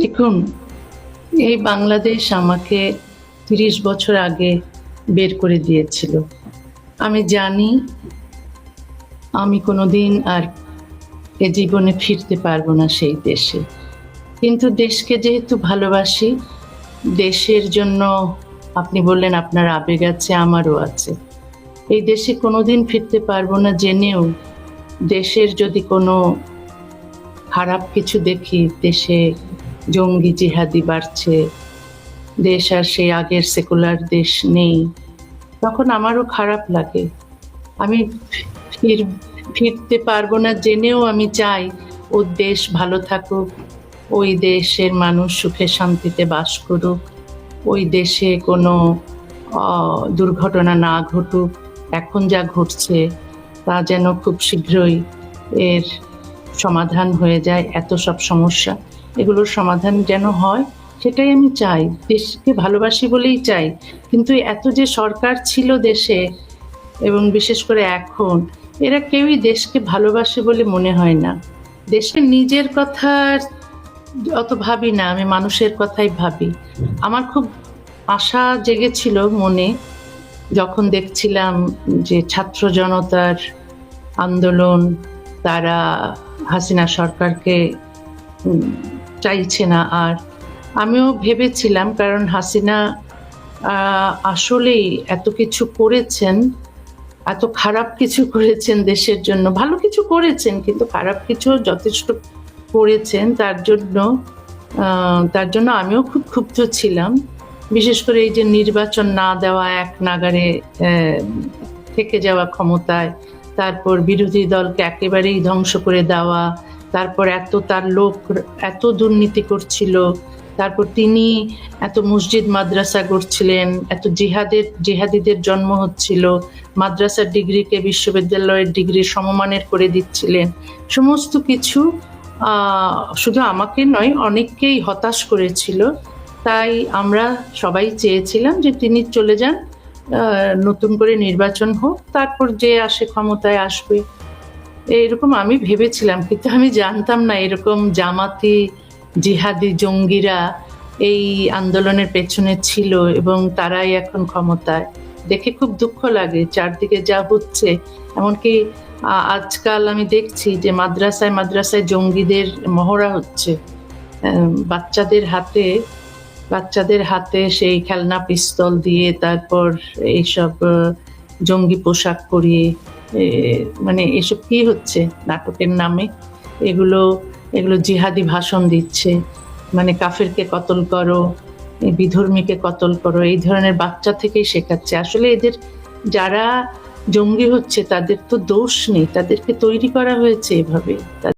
দেখুন, এই বাংলাদেশ আমাকে তিরিশ বছর আগে বের করে দিয়েছিল। আমি জানি, আমি কোনো দিন আর এ জীবনে ফিরতে পারব না সেই দেশে। কিন্তু দেশকে যেহেতু ভালোবাসি, দেশের জন্য আপনি বললেন আপনার আবেগ আছে, আমারও আছে। এই দেশে কোনোদিন ফিরতে পারব না জেনেও দেশের যদি কোনো খারাপ কিছু দেখি, দেশে জঙ্গি জিহাদি বাড়ছে। দেশ আর সেই আগের সেকুলার দেশ নেই। তখন আমারও খারাপ লাগে। আমি ফির ফিরতে পারব না জেনেও আমি চাই, ও দেশ ভালো থাকুক, ওই দেশের মানুষ সুখে শান্তিতে বাস করুক, ওই দেশে কোনো দুর্ঘটনা না ঘটুক, এখন যা ঘটছে তা যেন খুব শীঘ্রই এর সমাধান হয়ে যায়, এত সব সমস্যা। এগুলোর সমাধান যেন হয়, সেটাই আমি চাই। দেশকে ভালোবাসি বলেই চাই। কিন্তু এত যে সরকার ছিল দেশে, এবং বিশেষ করে এখন, এরা কেউই দেশকে ভালোবাসে বলে মনে হয় না। দেশের নিজের কথা অত ভাবি না, আমি মানুষের কথাই ভাবি। আমার খুব আশা জেগেছিল মনে, যখন দেখছিলাম যে ছাত্র জনতার আন্দোলন, তারা হাসিনা সরকারকে চাইছে না আর। আমিও ভেবেছিলাম, কারণ হাসিনা আসলেই এত কিছু করেছেন, এত খারাপ কিছু করেছেন দেশের জন্য। ভালো কিছু করেছেন, কিন্তু খারাপ কিছু যথেষ্ট করেছেন, তার জন্য তার জন্য আমিও খুব ক্ষুব্ধ ছিলাম। বিশেষ করে এই যে নির্বাচন না দেওয়া, এক নাগারে থেকে যাওয়া ক্ষমতায়, তারপর বিরোধী দলকে একেবারেই ধ্বংস করে দেওয়া তারপর এত তার লোক এত দুর্নীতি করছিল, তারপর তিনি এত মসজিদ, মাদ্রাসা করছিলেন এত জিহাদের, জিহাদিদের জন্ম হচ্ছিল, মাদ্রাসার ডিগ্রিকে বিশ্ববিদ্যালয়ের ডিগ্রি সমমানের করে দিচ্ছিলেন। সমস্ত কিছু শুধু আমাকে নয়, অনেককেই হতাশ করেছিল। তাই আমরা সবাই চেয়েছিলাম যে তিনি চলে যান নতুন করে নির্বাচন হোক, তারপর যে আসে ক্ষমতায় আসবে। এরকম আমি ভেবেছিলাম, কিন্তু আমি জানতাম না এরকম জামাতি, জিহাদি জঙ্গিরা এই আন্দোলনের পেছনে ছিল এবং তারাই এখন ক্ষমতায়। দেখে খুব দুঃখ লাগে, চারদিকে যা হচ্ছে। এমনকি আজকাল আমি দেখছি যে মাদ্রাসায় মাদ্রাসায় জঙ্গিদের মহড়া হচ্ছে। বাচ্চাদের হাতে বাচ্চাদের হাতে সেই খেলনা পিস্তল দিয়ে তারপর এইসব জঙ্গি পোশাক পরিয়ে মানে এসব কি হচ্ছে? নাটকের নামে? এগুলো এগুলো জিহাদি ভাষণ দিচ্ছে। মানে কাফেরকে কতল করো বিধর্মীকে কতল করো, এই ধরনের বাচ্চা থেকেই শেখাচ্ছে। আসলে এদের যারা জঙ্গি হচ্ছে, তাদের তো দোষ নেই। তাদেরকে তৈরি করা হয়েছে এভাবে।